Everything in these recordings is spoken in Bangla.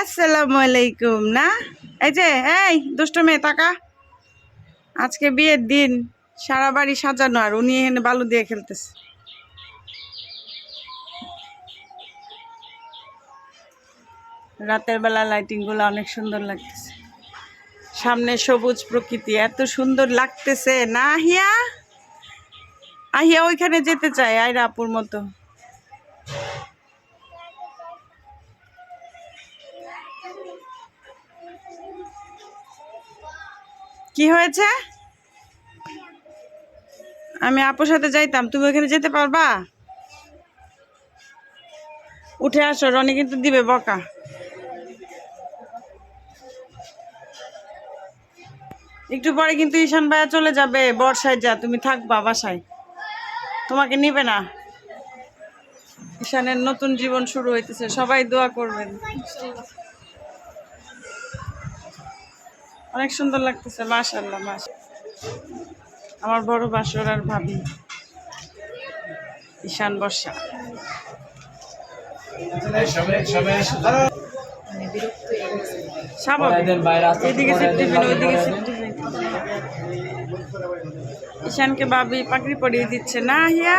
আসসালামু আলাইকুম, না? এই যে, এই দুষ্ট মেয়ে, তাকা। আজকে বিয়ের দিন, সারা বাড়ি সাজানো, আর উনি এখানে বালু দিয়ে খেলতেছে। রাতের বেলা লাইটিংগুলো অনেক সুন্দর লাগতেছে। সামনে সবুজ প্রকৃতি, এত সুন্দর লাগতেছে। না আহিয়া আহিয়া ওইখানে যেতে চায় আয়রা আপুর মতো। কি হয়েছে? আমি আপুর সাথে যাইতাম, তুমি ওখানে যেতে পারবা? উঠে আসো, রনি কিন্তু দিবে বকা। একটু পরে কিন্তু ঈশান ভাইয়া চলে যাবে, বর্ষায় যা, তুমি থাকবা বাসায়। তোমাকে নিবে না। ঈশানের নতুন জীবন শুরু হইতেছে, সবাই দোয়া করবেন। অনেক সুন্দর লাগতেছে মাশাল্লাহ মাস আমার বড় বাসর আর ভাবি। ঈশান বর্ষা। ঈশানকে ভাবি পাকড়ি পরিয়ে দিচ্ছে। না হিয়া।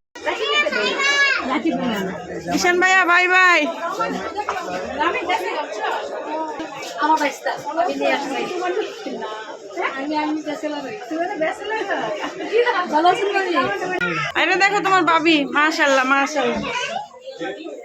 ঈশান ভাইয়া বাই বাড়ি আরে দেখো তোমার বাবি মাশাল্লাহ মাশাল্লাহ।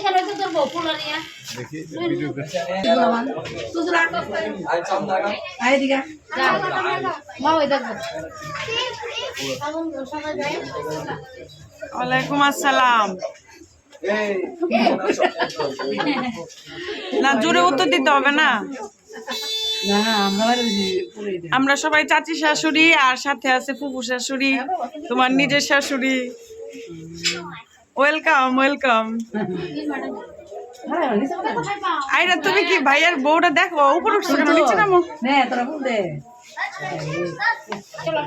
এখানে তো তোর বউ ফুলা নিয়ে তুই রাখ আই চাম দাগা আই দিগা মা ওই দেখো ওয়ালাইকুম আসসালাম। এই। না জোরে উত্তর দিতে হবে না? আমরা সবাই চাচি শাশুড়ি আর সাথে আছে ফুফু শাশুড়ি তোমার নিজের শাশুড়ি। ওয়েলকাম ওয়েলকাম আইরা তুমি কি ভাইয়ার বউটা দেখো উপরে উঠছো কেন নিচে নামো চলো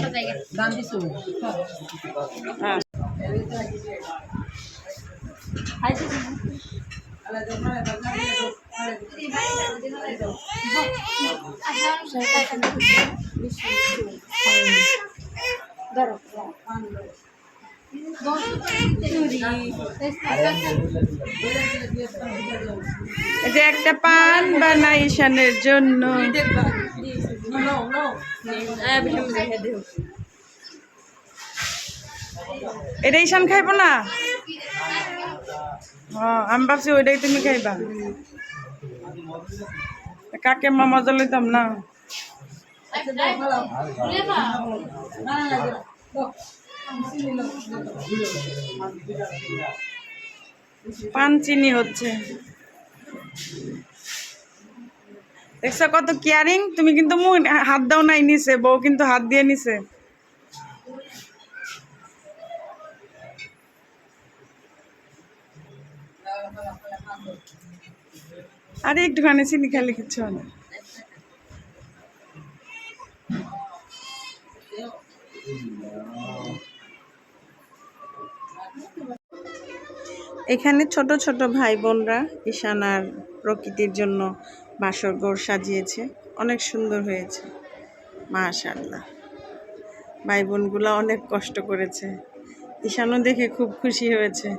যে একটা পান বানাই ঈশানের জন্য। এটা ঈশান খাইব না? হ্যাঁ আমি ভাবছি ওইটাই তুমি খাইবা। কাকে মা মজা লইতাম না? পান চিনি হচ্ছে। দেখছ কত কেয়ারিং তুমি কিন্তু হাত দাও নাই নিছে বউ কিন্তু হাত দিয়ে নিছে। আরে একটুখানি চিনি খেলে কিচ্ছু না। এখানে ছোট ছোট ভাই বোনরা ঈশান আর প্রকৃতির জন্য বাসর ঘর সাজিয়েছে। অনেক সুন্দর হয়েছে। মাশাল্লাহ ভাই বোনগুলো অনেক কষ্ট করেছে। ঈশানও দেখে খুব খুশি হয়েছে।